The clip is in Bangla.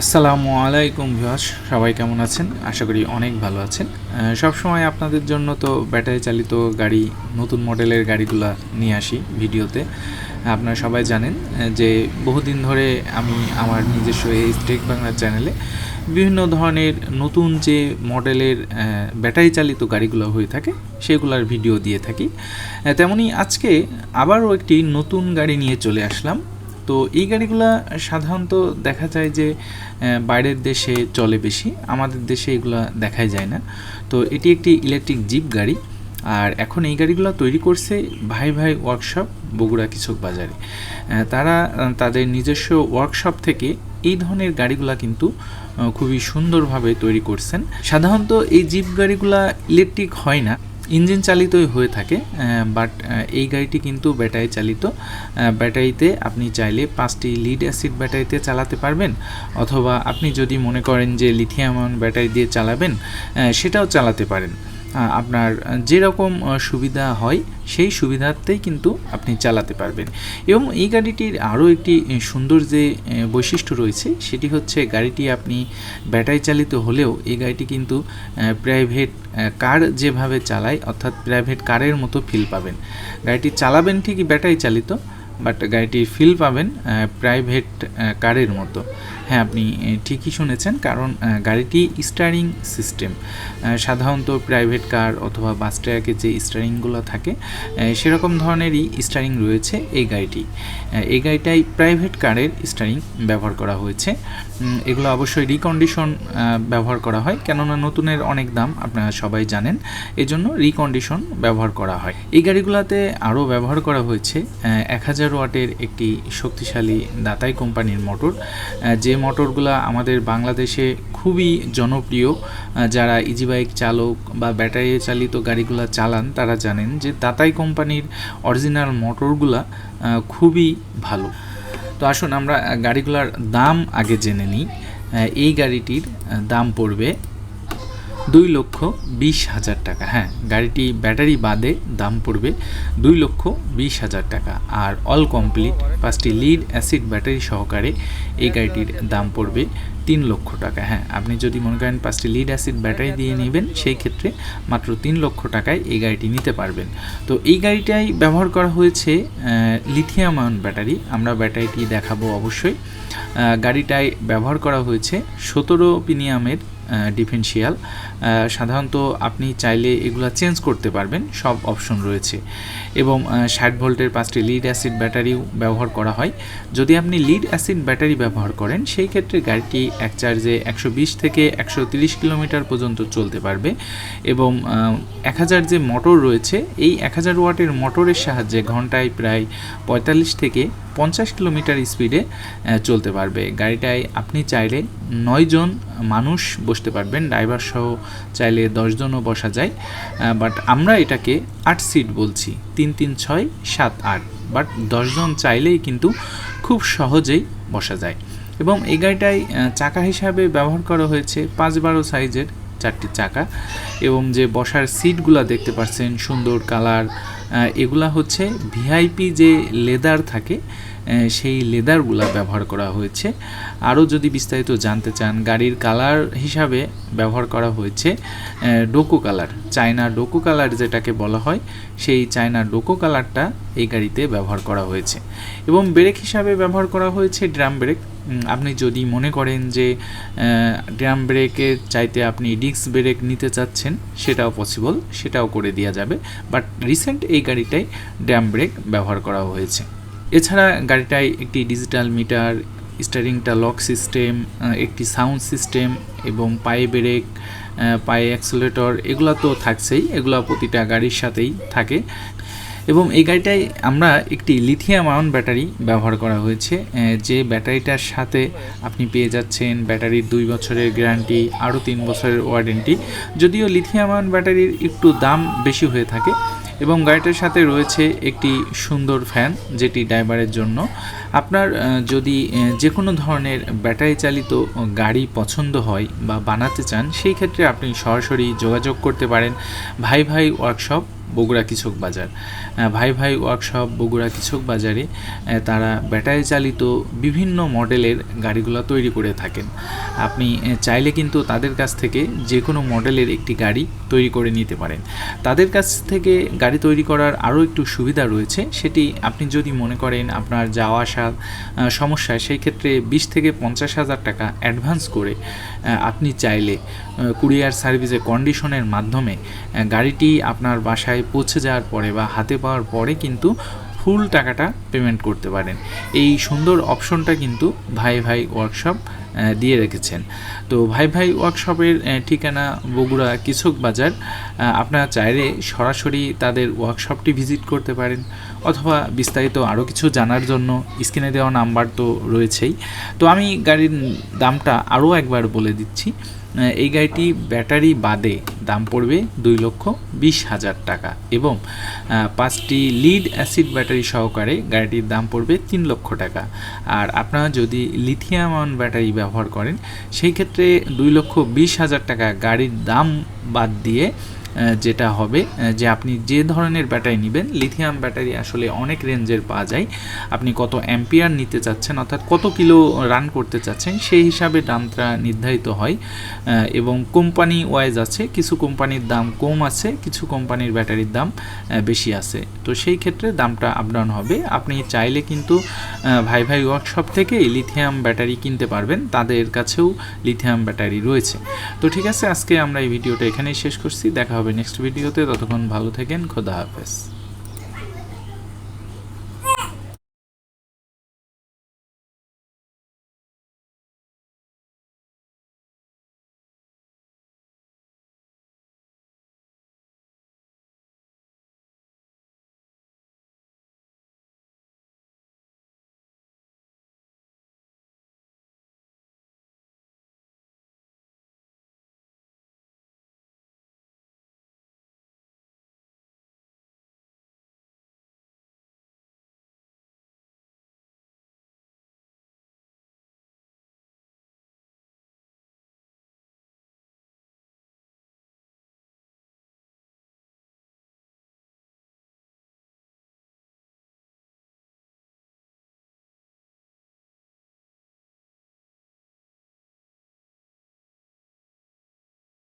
আসসালামু আলাইকুম ভিউয়ার্স, সবাই কেমন আছেন? আশা করি অনেক ভালো আছেন। সব সময় আপনাদের জন্য তো ব্যাটারি চালিত গাড়ি, নতুন মডেলের গাড়িগুলো নিয়ে আসি ভিডিওতে। আপনারা সবাই জানেন যে বহুদিন ধরে আমি আমার নিজস্ব এই স্টেক বাংলা চ্যানেলে বিভিন্ন ধরনের নতুন যে মডেলের ব্যাটারি চালিত গাড়িগুলো হয়ে থাকে, সেগুলোর ভিডিও দিয়ে থাকি। তেমনি আজকে আবারও একটি নতুন গাড়ি নিয়ে চলে আসলাম। তো এই গাড়িগুলা সাধারণত দেখা যায় যে বাইরের দেশে চলে বেশি, আমাদের দেশে এগুলা দেখাই যায় না। তো এটি একটি ইলেকট্রিক জিপ গাড়ি, আর এখন এই গাড়িগুলো তৈরি করছে ভাই ভাই ওয়ার্কশপ বগুড়া কিচক বাজারে। তারা তাদের নিজস্ব ওয়ার্কশপ থেকে এই ধরনের গাড়িগুলা কিন্তু খুবই সুন্দরভাবে তৈরি করছেন। সাধারণত এই জিপ গাড়িগুলা ইলেকট্রিক হয় না। ইঞ্জিন চালিতই হয়ে থাকে বাট এই গাড়িটি কিন্তু ব্যাটারি চালিত। ব্যাটারিতে আপনি চাইলে পাঁচটি লিড অ্যাসিড ব্যাটারিতে চালাতে পারবেন, অথবা আপনি যদি মনে করেন যে লিথিয়াম ব্যাটারি দিয়ে চালাবেন সেটাও চালাতে পারেন। আপনার যেরকম সুবিধা হয়, সেই সুবিধাতেই কিন্তু আপনি চালাতে পারবেন। এবং এই গাড়িটির আরও একটি সুন্দর যে বৈশিষ্ট্য রয়েছে, সেটি হচ্ছে গাড়িটি আপনি ব্যাটারি চালিত হলেও এই গাড়িটি কিন্তু প্রাইভেট কার যেভাবে চালায়, অর্থাৎ প্রাইভেট কারের মতো ফিল পাবেন। গাড়িটি চালাবেন ঠিকই ব্যাটারি চালিত বাট গাড়িটি ফিল পাবেন প্রাইভেট কারের মতো। হ্যাঁ আপনি ঠিকই শুনেছেন, কারণ গাড়িটি স্টারিং সিস্টেম সাধারণত প্রাইভেট কার অথবা বাস ট্র্যাকে যে স্টারিংগুলো থাকে সেরকম ধরনেরই স্টারিং রয়েছে এই গাড়িটি। এই গাড়িটাই প্রাইভেট কারের স্টারিং ব্যবহার করা হয়েছে। এগুলো অবশ্যই রিকন্ডিশন ব্যবহার করা হয়। কেননা নতুনের অনেক দাম, আপনারা সবাই জানেন এই জন্য রিকন্ডিশন ব্যবহার করা হয়। এই গাড়িগুলোতে আরও ব্যবহার করা হয়েছে এক হাজার ওয়াটের একটি শক্তিশালী দাতাই কোম্পানির মোটর যে মোটরগুলো আমাদের বাংলাদেশে খুবই জনপ্রিয় যারা ইজি বাইক চালক বা ব্যাটারি চালিত গাড়িগুলো চালান, তারা জানেন যে দাতাই কোম্পানির অরিজিনাল মোটরগুলা খুবই ভালো। তো আসুন আমরা গাড়িগুলোর দাম আগে জেনে নিই। এই গাড়িটির দাম পড়বে দুই লক্ষ বিশ হাজার টাকা। হ্যাঁ গাড়িটি ব্যাটারি বাদে দাম পড়বে দুই লক্ষ বিশ হাজার টাকা। আর অল কমপ্লিট পাঁচটি লিড অ্যাসিড ব্যাটারি সহকারে এই গাড়িটির দাম পড়বে তিন লক্ষ টাকা। হ্যাঁ আপনি যদি মনে করেন পাঁচটি লিড অ্যাসিড ব্যাটারি দিয়ে নেবেন, সেই ক্ষেত্রে মাত্র তিন লক্ষ টাকায় এই গাড়িটি নিতে পারবেন। তো এই গাড়িটাই ব্যবহার করা হয়েছে লিথিয়াম আয়ন ব্যাটারি আমরা ব্যাটারিটি দেখাবো অবশ্যই। গাড়িটায় ব্যবহার করা হয়েছে সতেরো পিনিয়ামের ডিফেন্সিয়াল সাধারণত আপনি চাইলে এগুলা চেঞ্জ করতে পারবেন, সব অপশন রয়েছে। এবং ষাট ভোল্টের পাঁচটি লিড অ্যাসিড ব্যাটারিও ব্যবহার করা হয়। যদি আপনি লিড অ্যাসিড ব্যাটারি ব্যবহার করেন, সেই ক্ষেত্রে গাড়িটি এক চার্জে একশো বিশ থেকে একশো কিলোমিটার পর্যন্ত চলতে পারবে। এবং এক হাজার যে মোটর রয়েছে, এই এক হাজার ওয়াটের মোটরের সাহায্যে ঘন্টায় প্রায় পঁয়তাল্লিশ থেকে পঞ্চাশ কিলোমিটার স্পিডে চলতে পারবে। গাড়িটায় আপনি চাইলে নয়জন মানুষ বসতে পারবেন ড্রাইভার সহ চাইলে দশজনও বসা যায় বাট আমরা এটাকে আট সিট বলছি, তিন তিন, ছয়, সাত, আট বাট দশজন চাইলেই কিন্তু খুব সহজেই বসা যায়। এবং এই গাড়িটায় চাকা হিসাবে ব্যবহার করা হয়েছে পাঁচ বারো সাইজের চারটি চাকা, এবং যে বসার সিটগুলো দেখতে পাচ্ছেন, সুন্দর কালার এগুলা হচ্ছে ভিআইপি যে লেদার থাকে সেই লেদারগুলা ব্যবহার করা হয়েছে। আরও যদি বিস্তারিত জানতে চান, গাড়ির কালার হিসাবে ব্যবহার করা হয়েছে Duco colour, China Duco colour যেটাকে বলা হয়, সেই চায়না ডোকো কালারটা এই গাড়িতে ব্যবহার করা হয়েছে। এবং ব্রেক হিসাবে ব্যবহার করা হয়েছে ড্রাম ব্রেক। আপনি যদি মনে করেন যে ড্রাম ব্রেকের চাইতে আপনি ডিস্ক ব্রেক নিতে চাচ্ছেন, সেটাও পসিবল সেটাও করে দেওয়া যাবে। বাট রিসেন্ট এই গাড়িটাই ড্যাম ব্রেক ব্যবহার করা হয়েছে। এছাড়া গাড়িটায় একটি ডিজিটাল মিটার স্টারিংটা লক সিস্টেম একটি সাউন্ড সিস্টেম এবং পায়ে ব্রেক পায়ে অ্যাক্সেলেটর এগুলো তো থাকছেই, এগুলো প্রতিটা গাড়ির সাথেই থাকে। এবং এই গাড়িটায় আমরা একটি লিথিয়াম আয়ন ব্যাটারি ব্যবহার করা হয়েছে যে ব্যাটারিটার সাথে আপনি পেয়ে যাচ্ছেন ব্যাটারির দুই বছরের গ্যারান্টি, আরও তিন বছরের ওয়ারেন্টি। যদিও লিথিয়াম আয়ন ব্যাটারির একটু দাম বেশি হয়ে থাকে এবং গাড়িটার সাথে রয়েছে একটি সুন্দর ফ্যান যেটি ড্রাইভারের জন্য। আপনার যদি যে কোনো ধরনের ব্যাটারি চালিত গাড়ি পছন্দ হয় বা বানাতে চান, সেই ক্ষেত্রে আপনি সরাসরি যোগাযোগ করতে পারেন ভাই ভাই ওয়ার্কশপ বগুড়া কিচক বাজার। ভাই ভাই ওয়ার্কশপ বগুড়া কিচক বাজারে তারা ব্যাটারি চালিত বিভিন্ন মডেলের গাড়িগুলো তৈরি করে থাকেন। আপনি চাইলে কিন্তু তাদের কাছ থেকে যে কোনো মডেলের একটি গাড়ি তৈরি করে নিতে পারেন। তাদের কাছ থেকে গাড়ি তৈরি করার আরও একটু সুবিধা রয়েছে সেটি আপনি যদি মনে করেন আপনার যাওয়া আহ, সমস্যা সেই ক্ষেত্রে বিশ থেকে পঞ্চাশ হাজার টাকা অ্যাডভান্স করে আপনি চাইলে কুরিয়ার সার্ভিসে কন্ডিশনের মাধ্যমে গাড়িটি আপনার বাসায় পৌঁছে যাওয়ার পরে বা হাতে পাওয়ার পরে কিন্তু ফুল টাকাটা পেমেন্ট করতে পারেন। এই সুন্দর অপশনটা কিন্তু ভাই ভাই ওয়ার্কশপ দিয়ে রেখেছেন। তো ভাই ভাই ওয়ার্কশপের ঠিকানা বগুড়া কিচক বাজার। আপনারা চাইলে সরাসরি তাদের ওয়ার্কশপটি ভিজিট করতে পারেন, অথবা বিস্তারিত আরও কিছু জানার জন্য স্ক্রিনে দেওয়া নাম্বার তো রয়েছেই। তো আমি গাড়ির দামটা আরও একবার বলে দিচ্ছি। এই গাড়িটি ব্যাটারি বাদে দাম পড়বে দুই লক্ষ বিশ হাজার টাকা এবং পাঁচটি লিড অ্যাসিড ব্যাটারি সহকারে গাড়িটির দাম পড়বে তিন লক্ষ টাকা। আর আপনারা যদি লিথিয়াম আয়ন ব্যাটারি ব্যবহার করেন। সেই ক্ষেত্রে দুই লক্ষ বিশ হাজার টাকা গাড়ির দাম বাদ দিয়ে যেটা হবে যে আপনি যে ধরনের ব্যাটারি নেবেন লিথিয়াম ব্যাটারি আসলে অনেক রেঞ্জের পাওয়া যায়। আপনি কত অ্যাম্পিয়ার নিতে চাচ্ছেন, অর্থাৎ কত কিলো রান করতে চাচ্ছেন, সেই হিসাবে দামটা নির্ধারিত হয়। এবং কোম্পানি ওয়াইজ আছে, কিছু কোম্পানির দাম কম আছে, কিছু কোম্পানির ব্যাটারির দাম বেশি আছে। তো সেই ক্ষেত্রে দামটা আপ ডাউন হবে। আপনি চাইলে কিন্তু ভাই ভাই ওয়ার্কশপ থেকে লিথিয়াম ব্যাটারি কিনতে পারবেন, তাদের কাছেও লিথিয়াম ব্যাটারি রয়েছে। তো ঠিক আছে, আজকে আমরা এই ভিডিওটা এখানেই শেষ করছি। দেখা হবে নেক্সট ভিডিওতে ততক্ষণ ভালো থাকেন খোদা হাফেজ।